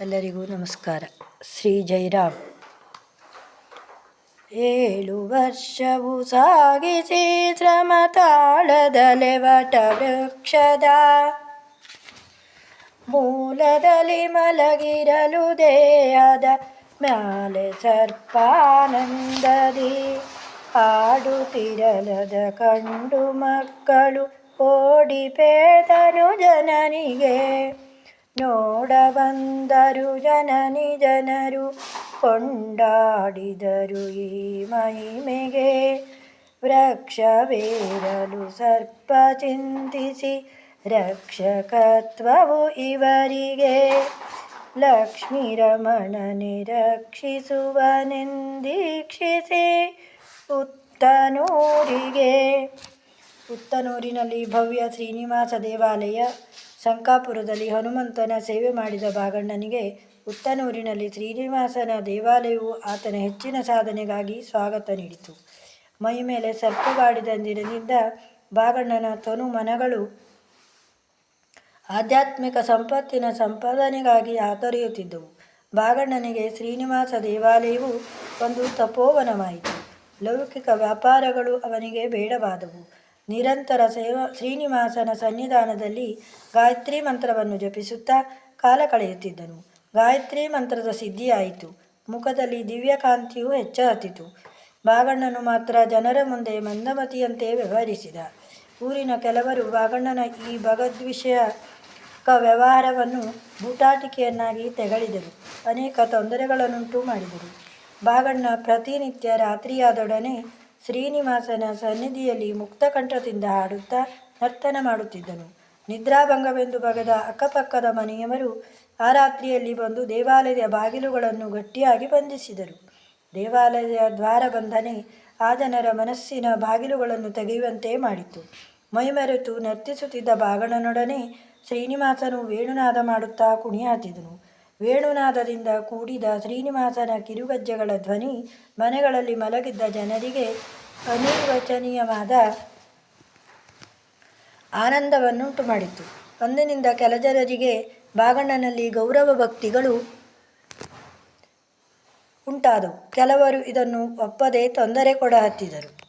ಎಲ್ಲರಿಗೂ ನಮಸ್ಕಾರ. ಶ್ರೀ ಜೈರಾಮ್. ಏಳು ವರ್ಷವು ಸಾಗಿಸಿ ಶ್ರಮ ತಾಳದಲೆ ವಟ ವೃಕ್ಷದ. ಮೂಲದಲ್ಲಿ ಮಲಗಿರಲು ದೇಹದ ಮ್ಯಾಲೆ ಸರ್ಪಾನಂದದಿ. ಆಡುತ್ತಿರಲದ ಕಂಡು ಮಕ್ಕಳು ಓಡಿ ಪೇದನು ಜನನಿಗೆ. ನೋಡ ಬಂದರು ಜನನಿ ಜನರು, ಕೊಂಡಾಡಿದರು ಈ ಮಹಿಮೆಗೆ. ವೃಕ್ಷವೇರಲು ಸರ್ಪ ಚಿಂತಿಸಿ, ರಕ್ಷಕತ್ವವು ಇವರಿಗೆ. ಲಕ್ಷ್ಮೀ ರಮಣನೆ ರಕ್ಷಿಸುವನೆಂದೀಕ್ಷಿಸಿ ಉತ್ತನೂರಿಗೆ ಉತ್ತನೂರಿನಲ್ಲಿ ಭವ್ಯ ಶ್ರೀನಿವಾಸ ದೇವಾಲಯ ಶಂಕಾಪುರದಲ್ಲಿ ಹನುಮಂತನ ಸೇವೆ ಮಾಡಿದ ಬಾಗಣ್ಣನಿಗೆ ಉತ್ತನೂರಿನಲ್ಲಿ ಶ್ರೀನಿವಾಸನ ದೇವಾಲಯವು ಆತನ ಹೆಚ್ಚಿನ ಸಾಧನೆಗಾಗಿ ಸ್ವಾಗತ ನೀಡಿತು. ಮೈ ಮೈಮೇಲೆ ಸರ್ಪವಾಡಿದಂದಿರದಿಂದ ಬಾಗಣ್ಣನ ತನು ಮನಗಳು ಆಧ್ಯಾತ್ಮಿಕ ಸಂಪತ್ತಿನ ಸಂಪಾದನೆಗಾಗಿ ಆತೊರೆಯುತ್ತಿದ್ದವು. ಬಾಗಣ್ಣನಿಗೆ ಶ್ರೀನಿವಾಸ ದೇವಾಲಯವು ಒಂದು ತಪೋವನವಾಯಿತು. ಲೌಕಿಕ ವ್ಯಾಪಾರಗಳು ಅವನಿಗೆ ಬೇಡವಾದವು. ನಿರಂತರ ಸೇವಾ ಶ್ರೀನಿವಾಸನ ಸನ್ನಿಧಾನದಲ್ಲಿ ಗಾಯತ್ರಿ ಮಂತ್ರವನ್ನು ಜಪಿಸುತ್ತಾ ಕಾಲ ಕಳೆಯುತ್ತಿದ್ದನು. ಗಾಯತ್ರಿ ಮಂತ್ರದ ಸಿದ್ಧಿಯಾಯಿತು. ಮುಖದಲ್ಲಿ ದಿವ್ಯಕಾಂತಿಯು ಹೆಚ್ಚಾತಿತು ಬಾಗಣ್ಣನು ಮಾತ್ರ ಜನರ ಮುಂದೆ ಮಂದಮತಿಯಂತೆ ವ್ಯವಹರಿಸಿದ. ಊರಿನ ಕೆಲವರು ಬಾಗಣ್ಣನ ಈ ಭಗದ್ವಿಷಯಕ ವ್ಯವಹಾರವನ್ನು ಬೂಟಾಟಿಕೆಯನ್ನಾಗಿ ತೆಗಳಿದರು. ಅನೇಕ ತೊಂದರೆಗಳನ್ನುಂಟು ಮಾಡಿದರು. ಬಾಗಣ್ಣ ಪ್ರತಿನಿತ್ಯ ರಾತ್ರಿಯಾದೊಡನೆ ಶ್ರೀನಿವಾಸನ ಸನ್ನಿಧಿಯಲ್ಲಿ ಮುಕ್ತಕಂಠದಿಂದ ಹಾಡುತ್ತಾ ನರ್ತನ ಮಾಡುತ್ತಿದ್ದನು. ನಿದ್ರಾಭಂಗವೆಂದು ಬಗೆದ ಅಕ್ಕಪಕ್ಕದ ಮನೆಯವರು ಆ ರಾತ್ರಿಯಲ್ಲಿ ಬಂದು ದೇವಾಲಯದ ಬಾಗಿಲುಗಳನ್ನು ಗಟ್ಟಿಯಾಗಿ ಬಂಧಿಸಿದರು. ದೇವಾಲಯದ ದ್ವಾರ ಬಂಧನೆ ಆ ಜನರ ಮನಸ್ಸಿನ ಬಾಗಿಲುಗಳನ್ನು ತೆಗೆಯುವಂತೆ ಮಾಡಿತು. ಮೈಮರೆತು ನರ್ತಿಸುತ್ತಿದ್ದ ಬಾಗಣನೊಡನೆ ಶ್ರೀನಿವಾಸನು ವೇಣುನಾದ ಮಾಡುತ್ತಾ ಕುಣಿಯಾತಿದನು. ವೇಣುನಾದದಿಂದ ಕೂಡಿದ ಶ್ರೀನಿವಾಸನ ಕಿರುಗಜ್ಜೆಗಳ ಧ್ವನಿ ಮನೆಗಳಲ್ಲಿ ಮಲಗಿದ್ದ ಜನರಿಗೆ ಅನಿರ್ವಚನೀಯವಾದ ಆನಂದವನ್ನುಂಟು ಮಾಡಿತು ಅಂದಿನಿಂದ ಕೆಲ ಜನರಿಗೆ ಬಾಗಣ್ಣನಲ್ಲಿ ಗೌರವ ಭಕ್ತಿಗಳು ಉಂಟಾದವು. ಕೆಲವರು ಇದನ್ನು ಒಪ್ಪದೆ ತೊಂದರೆ ಕೊಡಹತ್ತಿದರು.